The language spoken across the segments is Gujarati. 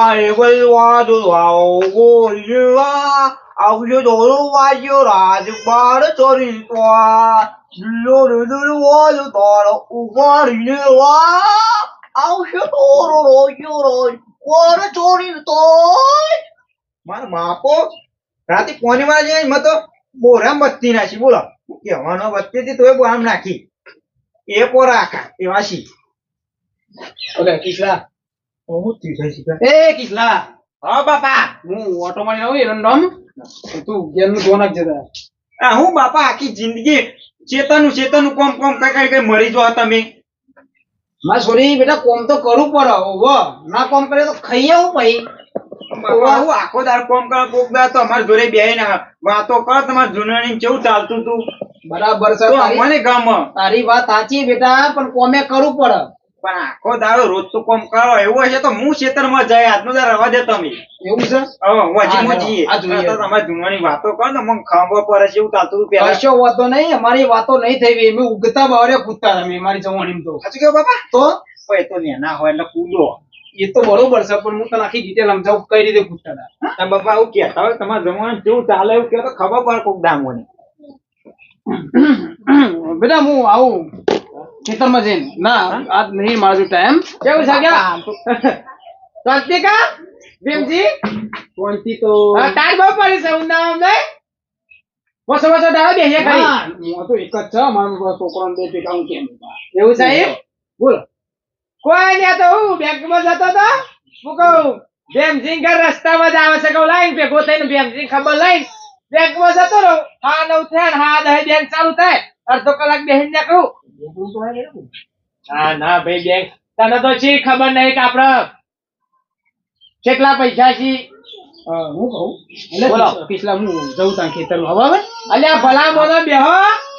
વારે વલવા દોરાઓ ગોરીવા આવજો દોરો વાજો રાજ બાર ચોરી તો દિલ્લો દિલ્લો વાજો તારો ઉપાડીને વા આવશે દોરો રોજો રોજ કોર ચોરી તો મારા બાપો રાતે કોની માં જઈને મત બોરા બત્તી નાખી બોલો કહેવાનો બત્તી હતી તોય બોરામ નાખી એ પોરા આખા એ વાસી ઓલે શીખા એ કિસલા હા બાપા હું ઓટો માં આવું એનો તું ગેમનું ધોન આપજે આ હું બાપા આખી જિંદગી ચેતનનું ચેતનનું કોમ કોમ કઈ કઈ કઈ મરી જો તમે. મારા છોરી બેટા કોમ તો કરવું પડે ઓવો ના કોમ કરે તો ખાઈ આવું ભાઈ બાપા હું આખો દાર કોમ કર કોક દાર તો અમાર જોડે બેહીને વાતો કર તમાર જુનાની કેવું ચાલતું તું? બરાબર છે તો અમને ગમ તારી વાત સાચી બેટા પણ કોમે કરવું પડે. પણ આખો દાડો રોજ તો કોમ કરો એવું હશે તો હું ખેતરમાં જાય આજનો દાડો રવા દે તમે. એવું છે? હા, મોજી તો તમારે જુનાની વાતો કરો ને મને ખબર પડે છે એવું ચાલતું તું પેલા કશો વાતો નહીં અમારી વાતો નહીં થઈ અમે ઉગતા બાવરે કૂદતા તમે મારી જવાની તો. સાચું કેવું બાપા? તો? એ તો નેના હોય એટલે કૂદો. એ તો બરોબર છે પણ હું તને આખી ડિટેલ સમજાવું કઈ રીતે કૂદતા હતા. બાપા આવું કહેતા હોય તમારે જમવાનું કેવું ચાલે એવું કહેતો ખબર પડે કોક દામોને બેટા હું આવું. ખેતરમાં જઈને ના આજ નહીં મારો જો ટાઈમ કેવું છે ક્યાં શાંતિકા ભીમજી શાંતિ તો ટાઈમ બહુ પડી છે ઊંડા અમને વસો વસો ડાળો બેસીએ કરી ના, હું તો એક જ છે મારો છોકરાને બે ટેકા હું કેમ એવું સાહેબ બોલો કોઈ નહીં આ તો હું બેંકમાં જતો હતો હું કહું ભીમસિંહ ઘર રસ્તામાં જ આવે છે કહું લાઈન ભેગો થઈને ભીમસિંહ ખબર લઈને બેંકમાં જતો રહું હા નવ થયા ને હા દસ બેંક ચાલુ થાય અડધો કલાક બેસીને નીકળું ના ના ભાઈ બેંક તને તો છે ખબર નહીં કે આપડે કેટલા પૈસા છે હું કહું? બોલો. પિછલા- પિછલા હું જઉં ત્યાં ખેતરમાં હવે અલ્યા ભલા મોનો બેહો.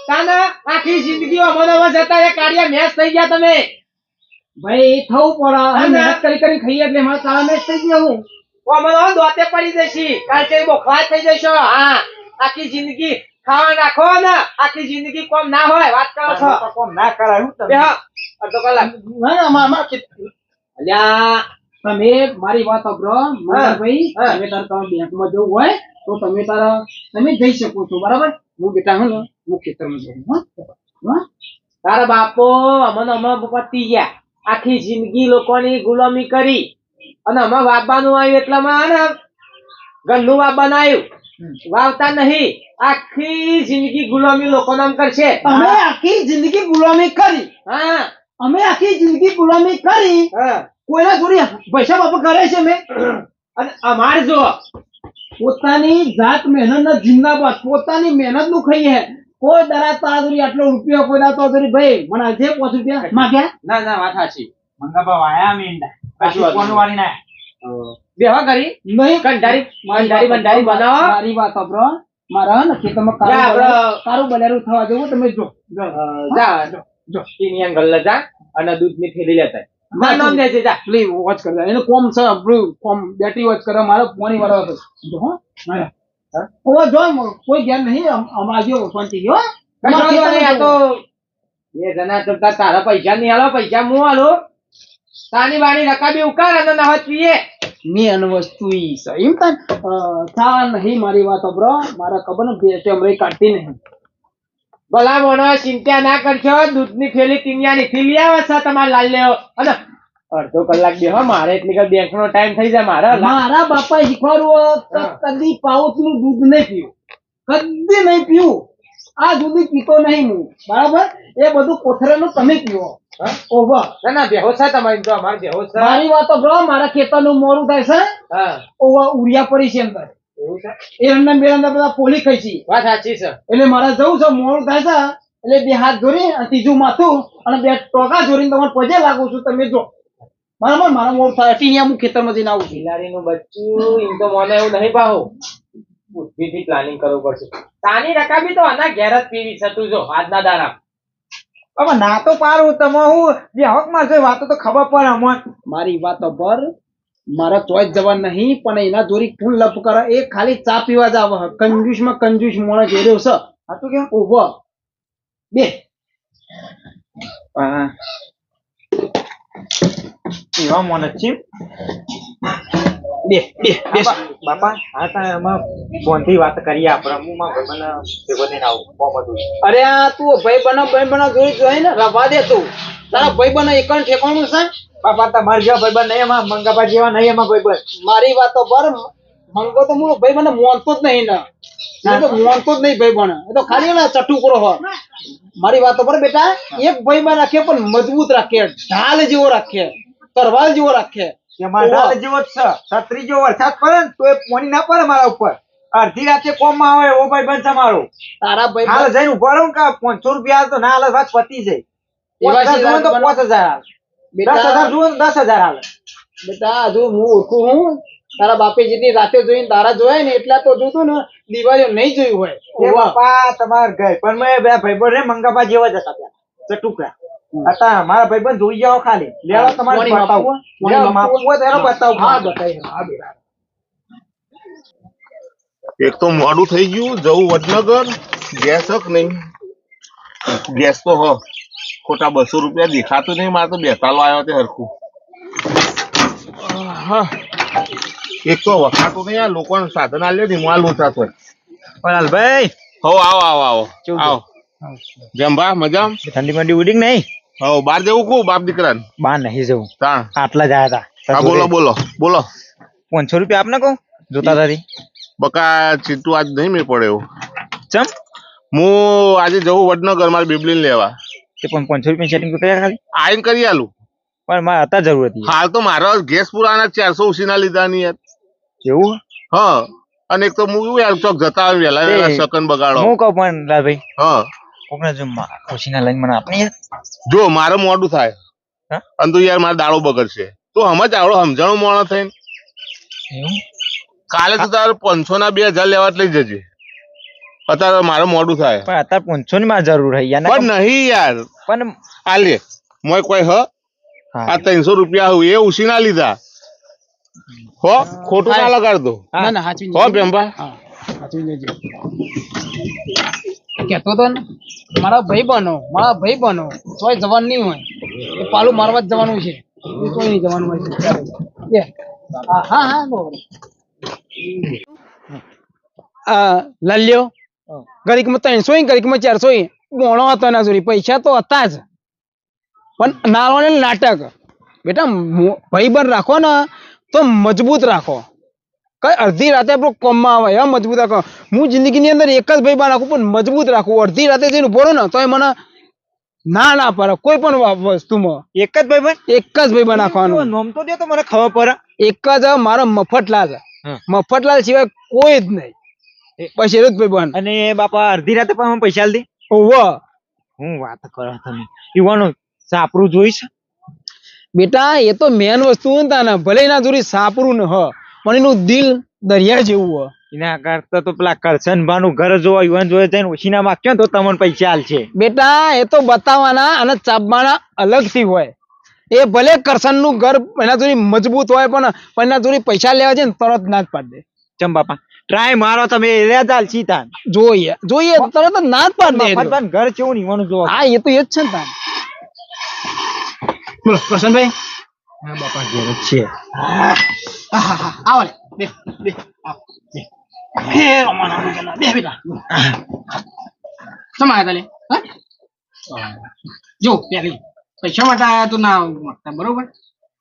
તાને આખી જિંદગી અમોનો જતા એ કાળિયા મેચ થઈ ગયા તમે. ભાઈ થવું પડે. મહેનત કરી કરી ખાઈએ એટલે મારા મેચ થઈ ગયા હું. અમને દોતે પડી જશી. કારણ કે બોખલા થઈ જશો. હા. આખી જિંદગી ખાવા નાખો ને. આખી જિંદગી કોમ ના હોય વાત કરો છો. કોમ ના કરાય હું તમે અડધો કલાક. ના ના મામા અલ્યા તમે મારી વાત સાંભળો. ભાઈ. તમે તાર તમારે બેંકમાં જવું હોય તો તમે તારા તમે જઈ શકો છો બરાબર? હું બેટા હું હું ખેતરમાં જઉં હા તારા બાપો અમને અમે પતી ગયા. આખી જિંદગી લોકોની ગુલામી કરી. અને અમે બાપાનું આવ્યું એટલામાં ને ગંદુ વાવવાનું આવ્યું. વાવતા નહીં. આખી જિંદગી ગુલામી લોકો નામ કરશે. અમે આખી જિંદગી ગુલામી કરી. હા. અમે આખી જિંદગી ગુલામી કરી. કોઈના જોડે પૈસા બાપા કરે છે મેં અને અમારે જો પોતાની જાત મહેનત ના જિંદાબાદ પોતાની મહેનતનું ખાઈએ કોઈ દરા તાજરી આટલો રૂપિયો કોઈ ના તાજરી. ભાઈ મને આજે પાંચ રૂપિયા માગ્યા. ના ના વાત સાચી. મંગાબા વાયા મીંડા. કશું કોણ વાળી ના. બેહો કરી નહીં. કંડારી કંટારી બંધારી બનાવો મારી વાત સાંભળો. મારા ને ખેતરમાં કારું કારું બલેરું થવા જવું તમે જો જો. જા. ઈનિયન ગલ્લે જા. અને દૂધની થેલી લેતા ના નામ દે છે જા. પ્લી વોચ કરજો એનો કોમ છે કોમ બેટરી વોચ કરે મારો પોણી વાળો જો હો. હા. ઓ જો કોઈ જ્ઞાન નહીં અમાજો જેવો ગયો બે જણા તારા પૈસા નહીં હાલો પૈસા હું હાલો તાની બાની રકાબી ઉકાર અને નહત પીએ મેન વસ્તુ ઈ છે. એમ તાન થા નહીં મારી વાત સાંભળો મારા ખબર ને બે હમણાં કાઢતી નહીં. ભલા મોનો ચિંતા ના કરશો દૂધની થેલી ટીનિયાની થેલી આવે છે તમારે લાલ લેવો. અને અડધો કલાક બેહો મારે એટલી કઈ બેંક નો ટાઈમ થઈ જાય મારે મારા બાપા શીખવાડ્યું કે કદી પાઉચનું દૂધ નહીં પીવું. કદી નહીં પીવું. આ દૂધ પીતો નહીં હું. બરાબર? એ બધું કોથરાનું તમે પીવો. હા? ના ના બેહો છે તમારી તો અમારે બેહો છે મારી વાતો બ્રો મારા ખેતરનું મોરું થાય છે હા. ઓવા ઉરિયા પડી છે અંદર એવું છે? એ રંડા બે બધા પોલી ખાઈ છે. વાત સાચી છે. એટલે મારે જવું છે મોડું થાય છે એટલે બે હાથ જોડી અને ત્રીજું માથું અને બે ટોકા જોડીને તમારે પજે લાગુ છું તમે જો. બરાબર મારા મોડું થાય. ટીનિયા હું ખેતરમાં જઈને આવું છું. બિલાડીનું બચ્ચું એમ તો મને એવું નહીં પાહો બુદ્ધિથી પ્લાનિંગ કરવું પડશે. તાની રકાબી તો આના ઘેર જ પીવી છે તું જો આજના દાડા હવે ના તો પારું તમે હું? જે હકમાં છે વાતો તો ખબર પડે અમને. મારી વાતો પર. મારા ચોઈસ જવા નહીં પણ એના દોરી કોણ લપ કરે. એ ખાલી ચા પીવા જ આવે. કંજુસમાં કંજૂસ મોણા જોડ્યો છે હતું કેમ ઓહો બે. એવા મને છે બે બે. બે. બાપા હા તા એમાં ફોનથી વાત કરીએ આપણે. હું માં ભાઈબંધને ભેગો થઈને આવું કોમ હતું. અરે આ તું ભાઈ બનો ભાઈ બનો જોઈ જોઈ ને રવા દે તું. તારા ભાઈ બનો એકણ ઠેકાણું છે. બાપા તમારા જેવા ભાઈબંધ નહીં એમાં મંગાબા જેવા નહીં એમાં ભાઈબંધ મારી વાતો પર મંગો તો હું ભાઈ બને મોનતો જ નહીં ને. તો મોનતો જ નહીં ભાઈ બને. એ તો ખાલી ને ચટુકરો હો. મારી વાતો પર બેટા એક ભાઈ બન રાખે પણ મજબૂત રાખે. ઢાલ જેવો રાખે. તરવાલ જેવો રાખે. એમાં જેવો જ છે છત્રી વરસાદ પડે ને તો એ પોણી ના પડે મારા ઉપર. અડધી રાતે કોમમાં આવે એવો ભાઈ બનશે મારો. તારા ભાઈ હાલ જઈને ઊભો રહું કે પાંચસો રૂપિયા તો ના હાલ વાત પતી જાય. પાંચ હજાર જુઓ તો પાંચ હજાર હાલે. દસ હજાર જુઓ તો દસ હજાર હાલ. બેટા હજુ હું ઓળખું હું. તારા બાપે જેટલી રાતે જોઈને તારા જોયા ને એટલા તો જોતું ને દિવાળીઓ નહીં જોયું હોય. બાપા તમારા ઘર. પણ મેં બે ભાઈબંધ રે મંગાબા જેવા જ હતા ત્યાં. ચટુકડા હતા મારા ભાઈબંધ જોઈ જાઓ ખાલી. લેવા તમારે બતાવો માપવું? હોય તો એનો બતાવો હા બતાવી હા બેરા એક તો મોડું થઈ ગયું જવું વડનગર ગેસ હક નહીં. ગેસ તો હ ખોટા બસો રૂપિયા દેખાતું નહીં મારે તો બેતાલો આવ્યો તે હરખું. હા. એક તો વખાતું નહીં આ લોકોને સાધન આલ્યો ને માલ આ લોચા તો. પણ ભાઈ. હો આવો આવો આવો. કેવું આવો. જેમ બા મજા ઠંડી મંડી ઉડી કે નહીં? હો બાર જવું કુ બાપ દીકરા બાર નહીં જવું. તાણ આટલા જ આવ્યા હતા. હા બોલો બોલો બોલો. પાંચસો રૂપિયા આપને કહું? જોતા તારી બકા ચીટુ આજ નહીં મેં પડે એવું ચમ? હું આજે જવું વડનગર મારે બેબલીને લેવા. તે પણ પાંચસો રૂપિયા સેટિંગ કરી ખાલી? આઈને કરી આલું. પણ મારે અત્યારે જરૂર હતી. હાલ તો મારા ગેસ પુરાના ચારસો ઉસીના લીધા ની યાર? એવું? હા અને એક તો હું યાર ચોક જતા આવે વેલા વેલા સકન બગાડો. હું કહું પણ લાલભાઈ હા. કોકને જો ખુશીના લઈને મને આપણે જો મારે મોડું થાય. અને તું યાર મારા દાડો બગડશે. તો સમજ આવડો સમજણો મોણો થઈને. એવું? કાલે તો તારે પાંચસો ના બે હજાર લેવા લઈ જજે. અત્યારે મારે મોડું થાય. પણ અત્યારે પાંચસો ની માં જરૂર હૈ યાર. પણ નહીં યાર. પણ આ લે. મોય કોઈ હ. આ ત્રણસો રૂપિયા હું એ ઉછી ના લીધા. હો ખોટું ના લગાડ દો ના ના હાચવી હો બેમ્બા હાચવી લેજો કહેતો તો ને મારા ભાઈ બનો મારા ભાઈ બનો તોય જવાનું નહીં હોય. એ પાલું મારવા જ જવાનું છે. કોઈ નહીં જવાનું હોય છે. હા હા આ લલ્યો ગરીકમાં ત્રણસો ગરીકમાં ચારસો મોણો હતો એના સુધી પૈસા તો હતા જ. પણ નાળો નાટક. બેટા ભાઈ બન રાખો ને તો મજબૂત રાખો. કઈ અડધી રાતે આપણું કોમમાં આવે એમ મજબૂત રાખો. હું જિંદગીની અંદર એક જ ભાઈ બન રાખું પણ મજબૂત રાખું. અડધી રાતે જઈને ઊભો રહું ને તો મને ના ના પડે કોઈ પણ વસ્તુમાં. એક જ ભાઈ ભાઈ એક જ ભાઈ બન રાખવાનું નોમ તો દે તો મને ખબર પડે. એક જ મારો મફતલાલ. મફતલાલ સિવાય કોઈ જ નહીં. બસ એ જ ભાઈ બન. અને બાપા અડધી રાતે પણ પૈસા દે? ઓવો હું વાત કરો તમે. યુવાનો સાપરું જોઈશ? બેટા એ તો મેન વસ્તુ ને ભલે ના જોડી સાપરું ને હ પણ એનું દિલ દરિયા જેવું હોય. એના કરતા તો પેલા કરશન ભાનું ઘર જોવા યુવાન જોવા જઈને ઓછીના માગશો તો તમને પૈસા આલશે? બેટા એ તો બતાવવાના અને ચાપવાના અલગથી હોય. એ ભલે કરશનનું ઘર એના જોડી મજબૂત હોય પણ પણ એના જોડી પૈસા લેવા છે ને તરત ના જ પાડ દે. ચમ બાપા ટ્રાય મારો તમે ચાલ સીતા જોઈએ જોઈએ તરત ના જ પાડ દે ઘર કેવું નહીં જોવા? હા એ તો એ જ છે ને તાન. બોલો કરશનભાઈ હા બાપા ઘેર જ છે. આવો લે બે બે આવો બે. આવું જલા બે બેટા. સમાયા તલે હા? જો પેલી પૈસા માટે આયા તો ના મળતા બરોબર?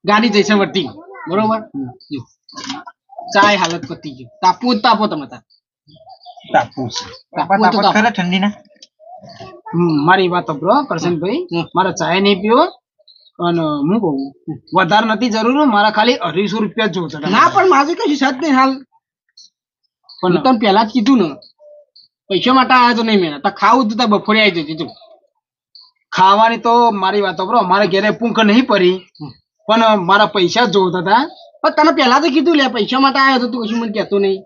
ગાડી જઈશે વર્તી બરોબર? જો. ચાય હાલત પતી ગયું. તાપવું જ તાપો તમે તાર તાપુ તો તાપા તાપો. ખરા ઠંડીના? હમ, મારી વાત બ્રો કરશનભાઈ મારે ચાય નહીં પીવો. અને હું કહું વધારે નથી જરૂર મારા ખાલી અઢીસો રૂપિયા જ જોતા ના પણ મારે કશું સાથ નહીં હાલ. પણ તમે પહેલા જ કીધું ને પૈસા માટે આવ્યા તો નહીં મેં તો ખાવું તો બપોરે આવી જજો તું ખાવાની તો મારી વાતો કરો મારા ઘરે પૂંખ નહીં પડી પણ મારા પૈસા જ જોતા હતા પણ તને પહેલા તો કીધું લે પૈસા માટે આવ્યો તો તું કશું મને કહેતો નહીં.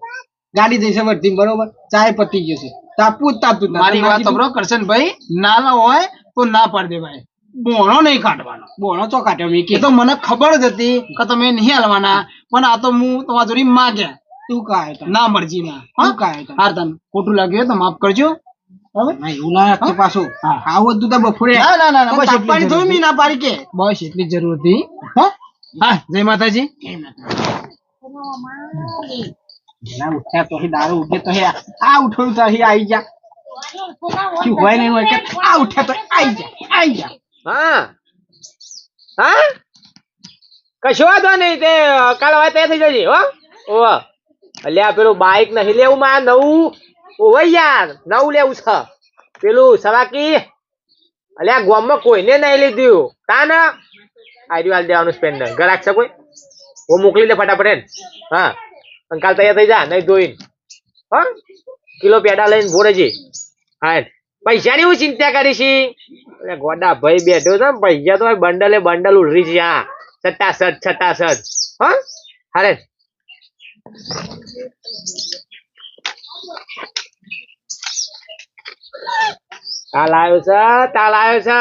ગાડી જઈશે વર્ધી બરોબર? ચાય પતી જશે. તાપવું જ તાપતું મારી વાત કરશે કરશન ભાઈ નાના હોય તો ના પાડ દેવાય. બોણો નહીં કાઢવાનો. બોણો તો કાઢ્યો મેં એ તો મને ખબર જ હતી કે તમે નહીં હાલવાના. પણ આ તો હું તમારા જોડી માગ્યા તું કાય ના મરજી ના. તું કાય હાર તમે ખોટું લાગ્યું તો માફ કરજો. એવું ના પાછું. આવું હતું તો બપોરે. ના ના ના બસ એટલી જરૂર ના પાડી કે? બસ એટલી જરૂર હતી. હા? જય માતાજી. જય માતાજી. ના ઉઠ્યા તો દારૂ ઉઠે તો આ ઉઠોયું તો આવી આઈ જા. શું હોય ને કે? આ ઉઠ્યા તો આવી જા આઈ જા. હા. હા? કશો વાંધો નહીં, તે કાલ હવે તે થઈ જજે, હો. ઓવ અલ્યા પેલું બાઈક નહીં લેવું, માં નવું. ઓવે યાર, નવું લેવું છે. પેલું સવાકી. અલ્યા ગોમમાં કોઈને નહીં લીધું. તા ને આર્યું હાલ દેવાનું સ્પેન્ડર ઘર રાખશે કોઈ? હું મોકલી દે ફટાફટ એને. હા. અને કાલ તૈયાર થઈ જા, નહીં ધોઈને. હા? કિલો પેડા લઈને ભોરેજી હા પૈસાની હું ચિંતા કરીશી અરે ગોડા ભાઈ બેઠો છે, પૈસા તો બંડલે બંડલ ઉડરી છે હા છટા સટ છટા સટ હા? હારે તાલ આવ્યો છે, તાલ આવ્યો છે.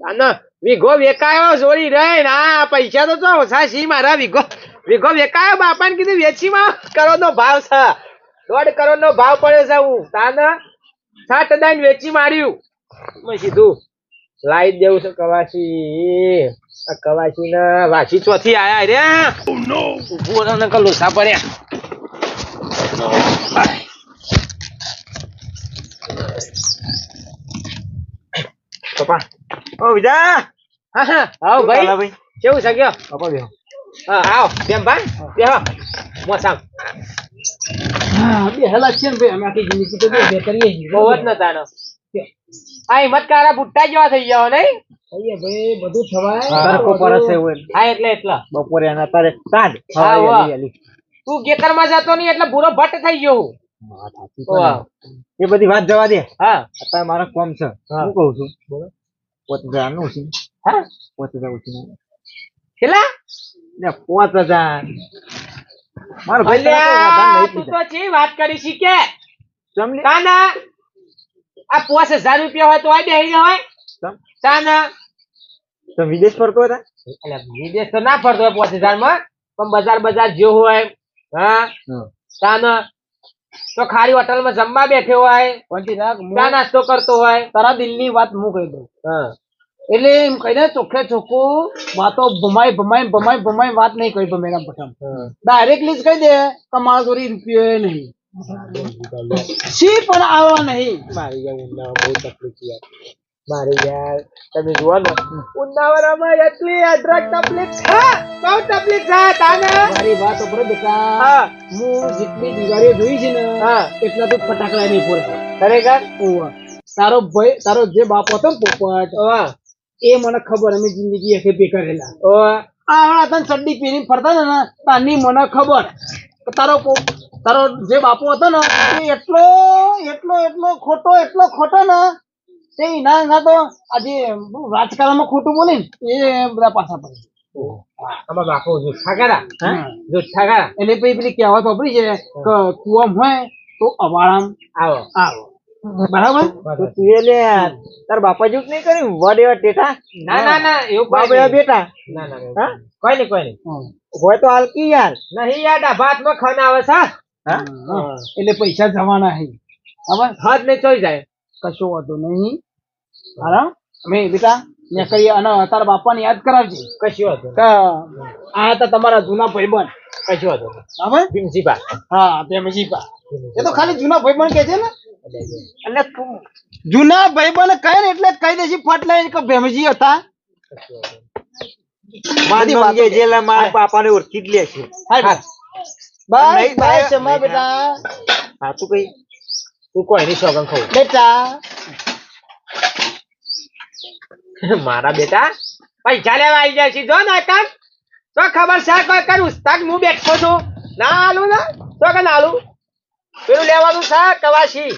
આનો વીઘો વેકાયો જોડી રે ના પૈસા તો તો ઓછા મારા વીઘો. વીઘો વેકાયો, બાપાને કીધું વેચી માં કરોડ નો ભાવ છે. દોઢ કરોડનો ભાવ પડ્યો છે હું તાને સાત દાઈને વેચી માર્યું. મેં કીધું લાઈ દેવું છે કવાસી. આ કવાસી ના વાસી ચોથી આયા રે. ઉભું રહો ને લોસા પડ્યા. પપ્પા. ઓ વિજા હા હા. આવો ભાઈ. કેવું છે ગયો? પપ્પા બેહો. હા આવો. બેમ ભાઈ. બેહો. મોસામ. બે હેલા છે ને ભાઈ અમે આખી જિંદગી તો બે બે કરીએ બહુ જ નતા આ હિંમતકારા બુટ્ટા જેવા થઈ ગયા નહીં? ભાઈ બધું થવાય. પરસ હોય હા એટલે એટલા. બપોરે જતો નહીં એટલે ભૂરો ભટ્ટ થઈ ગયો. એ બધી વાત જવા દે. હા. અત્યારે મારો કોમ છે. હા. કહું છું? પોત છે હા? પોત છે કેટલા પોત હજાર. મારો ભાઈ તને કોઈ અલ્યા, વધારે નહીં તું તો ચી વાત કરી શીખે સમજી? કાના આ પાંચ હજાર રૂપિયા હોય તો આ બેહી હોય. સમ? તો વિદેશ ફરતો હતા? એટલે વિદેશ તો ના ફરતો હોય પાંચ હજારમાં પણ બજાર બજાર જો હોય હા? તાના તો ખાલી હોટલમાં જમવા બેઠો હોય. રાખ નાસ્તો કરતો હોય. તારા દિલની વાત હું કહી દઉં. હા. એટલે એમ કહી દે ચોખ્ખે ચોખ્ખું વાતો ભમાય ભમાય ભમાય ભમાય વાત નહીં કરી ભમેરા પઠામ ડાયરેક્ટલી જ કહી દે કે મારા જોડી રૂપિયો નહીં. સી પણ આવવા નહીં. મારી યાર ઉનાળા બહુ તકલીફ યાર. મારી યાર તમે જુઓ ને. ઉનાળામાં એટલી અઢળક તકલીફ છે. બહુ તકલીફ છે તાને. મારી વાત ઉપર બેટા. હું. જેટલી દિવાળીઓ જોઈ છે ને એટલા તો ફટાકડા નહીં ફોડે. ખરેખર. તારો ભાઈ તારો જે બાપ હતો ને પોપટ એ મને ખબર અમે જિંદગી આખી બેકાર કરેલા ઓવા આ તને ચડ્ડી પહેરીને ફરતા ને તાની મને ખબર. તારો તારો જે બાપો હતો ને એ એટલો એટલો એટલો ખોટો એટલો ખોટો ને તે ના ના તો આજે રાજકારણમાં ખોટું બોલે ને એ બધા પાછા પડે. આમાં બાપુ જુઠ્ઠા કરા. જુઠ્ઠા કરા એટલે પછી પેલી કહેવત વાપરી છે કે કુવામ હોય તો અવાળામ આવો. આવો. બરાબર? તું એ તાર બાપા જેવું નહીં કર્યું? વડ એવા ટેટા ના ના ના એવું બાપ એવા બેટા ના ના ના. હા? કોઈ નહીં કોઈ નહીં. હોય તો હાલ કી યાર. નહીં યાર ડાભાતમાં ખન આવે છે હા? હા. એટલે પૈસા જવાના હે. બરાબર? હાથ નહીં ચોઈ જાય. કશો વાંધો નહીં. હારા અમે બેટા ને કહીએ અને તારા બાપાને યાદ કરાવજે. કશું વાત આ હતા તમારા જૂના ભાઈબંધ. કશું હતું બરાબર? પ્રિન્સિપાલ હા ભીમજીભા. એ તો ખાલી જૂના ભાઈબંધ કે છે ને? તું જૂના ભાઈબંધ કહે ને એટલે કહી દેજી ફટ કે ભેમજી હતા. મારી બધી જે જેલા મારા બાપાને ઓળખી જ લે છે. બસ બસ જમા બેટા. હા. તું કઈ તું કોઈ ની સોગન ખાવ બેટા. મારા બેટા પૈસા લેવા આવી જાય સીધો ના કાન તો ખબર છે કોઈ કર ઉસ્તાદ હું બેઠો છું. ના આલું ના? તો કે ના આલું? પેલું લેવાનું છે કવાસી.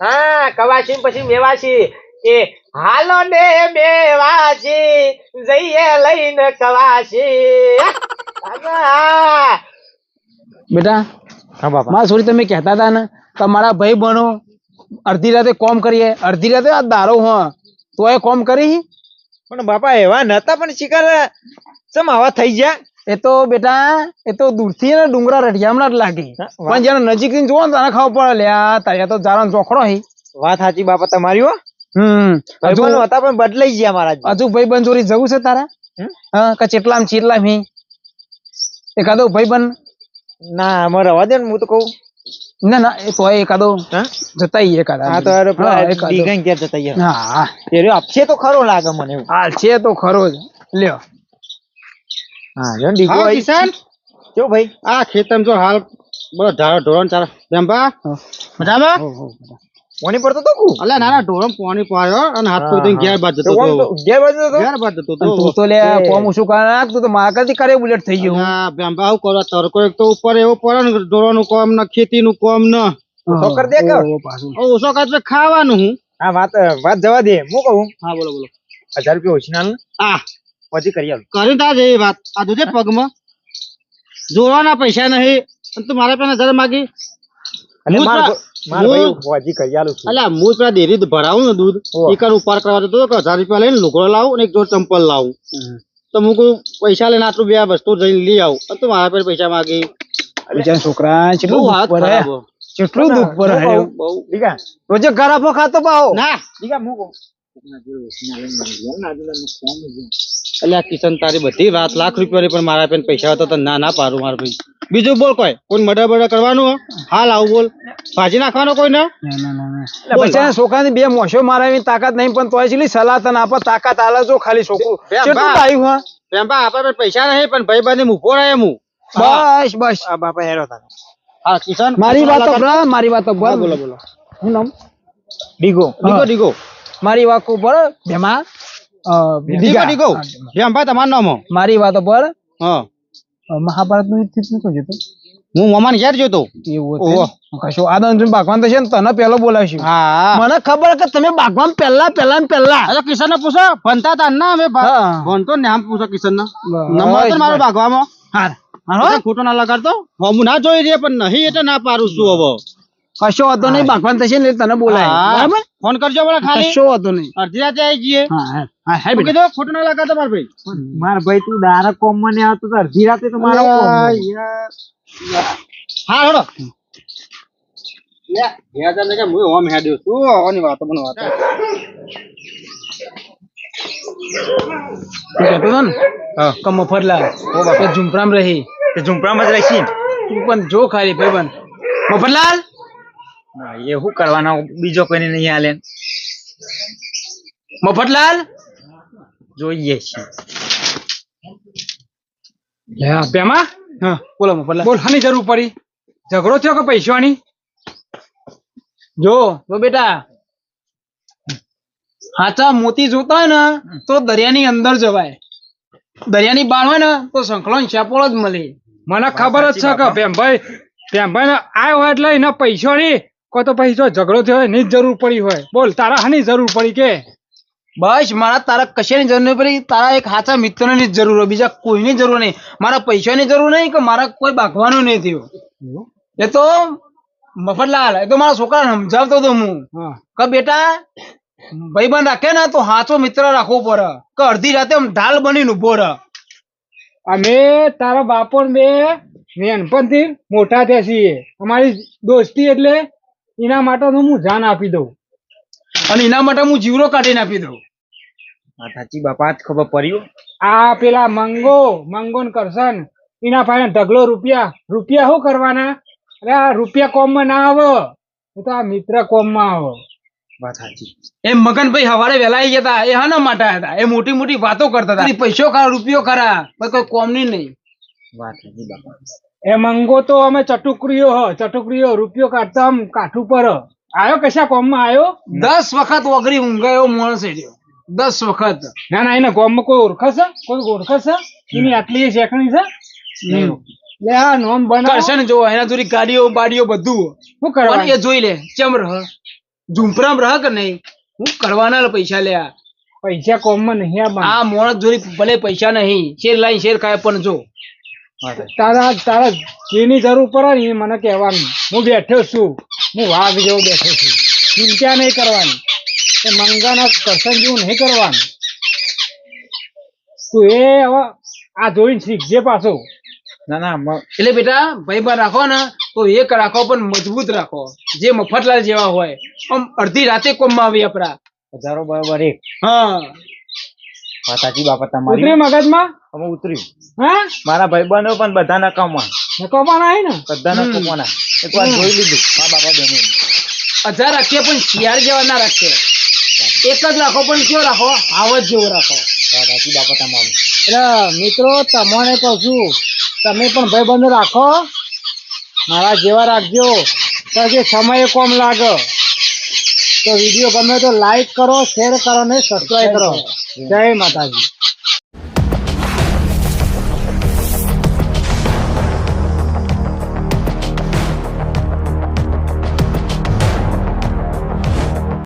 હા કવાસી પછી મેવાસી કે હાલો ને મેવાસી જઈએ લઈને કવાસી હા. બેટા હા બાપા. માં સોરી તમે કહેતા હતા ને તમારા ભાઈ બનો અડધી રાતે કોમ કરીએ. અડધી રાતે આ દારો હો. તો એ કોમ કરી? પણ બાપા એવા નતા પણ શિકાર ચમ આવા થઈ ગયા? એ તો બેટા એ તો દૂરથી ને ડુંગરા રઢિયામણા જ લાગે. પણ જેને નજીકથી જોવો ને તને ખબર પડે લ્યા તારે તો જારા ચોખડો હી. વાત સાચી બાપા તમારી હો. હમ. હજુ હતા પણ બદલાઈ ગયા મારા હજુ ભાઈ બંધ જવું છે તારા? હા કે ચેટલામ ચેટલામ હી? એકાદો ભાઈ બન ના અમારે રવા દે ને હું તો કહું. ના ના એ તો એકાદો. હા? જતા એકાદા હા તો એકાદો. ડીગાઈને જતા હા હા. એ આપશે તો ખરો લાગે મને હાલ છે તો ખરો જ. લ્યો. હા જો ડીગો હા આઈ- જો ભાઈ? આ ખેતર જો હાલ બધો ધારો ઢોરણ ચાલે. બેમ્બા મજામાં? હો, હો, પડતો તો કુ? અલ્યા નાના ઢોરણ પાણી પાયો અને હાથ પગ ધોઈને ઘેર બાદ જતો તો કોણ હતો. તો? ઘેર બાજુ તો ઘેર બાદ જતો અને તું તો લે કોમ શું કરા તું તો મારા કરતી કરે બુલેટ થઈ ગયું. અલ્યા બેમ્બા આવું કરો તડકો એક તો ઉપર એવો પડે ને ઢોરવાનું કોમ ને કોમ ને. તો કર દે કે? ઓ, પાછું. હવે ઓછો કાચ ખાવાનું હું. હા વાત વાત જવા દે. હું કહું? હા બોલો બોલો. હજાર રૂપિયા ઓછી ના? આ. પછી કરી આવું કરી તા એ વાત. આ જોજે પગમાં. જોવાના પૈસા નહીં. અને તું મારા પાસે હજાર માગી. અને હું માર તો- માર ભાઈ હું- હોજી કરી આલું છું. અલ્યા હું પેલા ડેરી ભરાવું દૂધ. એકર ઉપર કરવા જતો હતો કે હજાર રૂપિયા લઈને લુગડો લાવું એક જોડ ચંપલ લાવું. તો હું કહું પૈસા લઈને આટલું બે વસ્તુ લઈ આવું. અને તું મારા પર પૈસા માગી. બિચારા છોકરા કેટલું દુઃખ હાથ ખરાબ કેટલું દુઃખ પડે હું. બહુ દીકા રોજે ખાતો ના. દીકા હું કહું. અલ્યા કિશન તારી બધી વાત લાખ રૂપિયાની પણ મારા પેન પૈસા હતા તો ના ના પારું મારા ભાઈ. બીજું બોલ કોઈ કોઈ મર્ડર બર્ડર કરવાનું હાલ આવું બોલ. ભાજી નાખવાનો કોઈ ને? ના, ના, ના, ના. એટલે બિચારા છોકરાની બે મોશો મારાવી તાકાત નહીં પણ તોય છે સલાહ તને આપે તાકાત આલે જો ખાલી છોકરું. કેટલું બા. હા? બેમ્બા આપણા પૈસા નહીં પણ ભાઈ બંને મૂકો રહે હું. બસ બસ. આ બાપા હેરો હતા હા કિશન. મારી વાત મારી વાત બોલો બોલો. હું નામ? ડીગો. ડીગો ડીગો. મારી વાત ઉપર ભેમા? મારી વાત ઉપર મહાભારતનું યુદ્ધ નતો જોતો હું મમાન ઘેર જોતો કશો આદમ ભગવાન થશે ને તને પેલો બોલાવશું. હા. મને ખબર કે તમે ભગવાન પહેલા પહેલા ને પહેલા. અરે કિશન ને પૂછો ભણતા તા ના અમે. ભણતો ને આમ પૂછો કિશન ને નંબર મારો એટલે ખોટો ના લગાડતો. હું ના જોઈ રહી પણ નહીં એટલે ના પારું છું હવે. કશો હતો નહીં ભગવાન થશે ને તને બોલાય. બરાબર? ફોન કરજો મને ખાલી. કશો હતો નહીં. અડધી રાતે આવી જઈએ હા હા. હા. કીધું? ખોટું ના લગાડતો તમાર ભાઈ? માર ભાઈ તું દારા કોમ મને આવતો તો અડધી રાતે તો મારા. હા હેડો. લે, બે હજાર કે હું ઓમ હેડ્યો છું આની વાતો મને વાતો. તું કહેતો હતો ને? કે મફતલાલ રહી. તે ઝુંપડામાં જ રહેશી. તું પણ જો ખાલી ભાઈબંધ. મફતલાલ? ના, એ શું કરવાનો? બીજો કોઈને નહીં હાલે. મફતલાલ? જોઈએ છીએ પેમા? હા બોલો મફતલાલ. બોલ હાની જરૂર પડી. ઝઘડો થયો કે પૈસાની જો જો બેટા. હાચા મોતી જોતા હોય ને તો દરિયાની અંદર જવાય. દરિયાની બહાર હોય ને તો સંકલન ને જ મળે મને ખબર જ છે કે ભેમભાઈ ભેમભાઈ આયો આવ્યો એટલે એના પૈસાની કોઈ તો પછી જો ઝઘડો થયો હોયની જરૂર પડી હોય. બોલ તારા હાની જરૂર પડી કે? બસ મારા તારા કશાની જરૂર નહીં પડી. તારા એક હાચા મિત્રની જ જરૂર હોય બીજા કોઈની જરૂર નહીં. મારા પૈસાની જરૂર નહીં કે મારા કોઈ બાગવાનું નહીં થયું? એ તો મફતલાલ એ તો મારા છોકરાને સમજાવતો હતો હું. કે બેટા ભાઈબંધ રાખે ને તો હાચો મિત્ર રાખવો પડે. કે અડધી રાતે આમ ઢાલ બનીને ઊભો રહે. અમે તારા બાપો બે નાનપણથી મોટા થયા છીએ. અમારી દોસ્તી એટલે એના માટે તો હું જાન આપી દઉં. અને એના માટે હું જીવરો કાઢીને આપી દઉં. આ સાચી બાપા જ ખબર પડ્યું આ પેલા મંગો મંગો ને કરશન એના પાસે ઢગલો રૂપિયા રૂપિયા શું કરવાના? અરે આ રૂપિયા કોમમાં ના આવો. એ તો આ મિત્ર કોમમાં આવો. વાત સાચી. એ મગનભાઈ હવારે વહેલા આવી ગયા હતા એ હાના માટે હતા? એ મોટી મોટી વાતો કરતા હતા. પૈસો ખરા રૂપિયો ખરા પણ કોઈ કોમની નહીં. વાત સાચી બાપા. એ મંગો તો અમે ચટુકરીઓ હ ચટુકરીઓ રૂપિયો કાઢતા આમ કાઠું પર. આયો કશા કોમમાં આયો? દસ વખત વગરી ઊંઘાયો માણસ એ રહ્યો દસ વખત. ના ના એને કોમમાં કોઈ ઓળખે છે? કોઈ ઓળખે છે? એની આટલી શેખણી છે? લે આ નોમ બનાવ. કરશે ને જો એના જોડી ગાડીઓ બાડીઓ બધું શું પણ કરવાનું એ જોઈ લે ચમ રહ? ઝુંપરામ રહ કે નહીં? હું કરવાના લે પૈસા લે આ. પૈસા કોમમાં નહીં આ આ મોણસ જોડી ભલે પૈસા નહીં શેર લાઈ શેર ખાય પણ જો. તારા તારા જેની જરૂર પડે ને એ મને કહેવાનું. હું બેઠો છું. હું વાઘ જેવો બેઠો છું. ચિંતા નહીં કરવાની. એ મંગાના કરશન જેવું નહીં કરવાનું. તું એ હવે આ જોઈને શીખજે પાછો. ના ના એટલે બેટા ભાઈ બા રાખો ને તો એક રાખો પણ મજબૂત રાખો. જે મફતલાલ જેવા હોય. આમ અડધી રાતે કોમમાં આવી આપડા હજારો બરાબર એક. હા. સાચી બાપા તમારી ઉતરી મગજમાં? અમે ઉતર્યું. હા? મારા ભાઈ બનો પણ બધા નકામા નકોમાં આવી ને? બધા નકામા એક વાર જોઈ લીધું. મારા બાપા બહેનો હજાર રાખીએ પણ શિયાળ જેવા ના રાખીએ એક જ રાખો પણ કયો રાખો? આવત જેવો રાખો. સાચી બાપા તમારી. એટલે મિત્રો તમને કહું છું તમે પણ ભાઈબંધો રાખો. મારા જેવા રાખજો. તો જે સમય કોમ લાગે. તો વીડિયો ગમે તો લાઈક કરો શેર કરો ને સબસ્ક્રાઈબ કરો. જય માતાજી.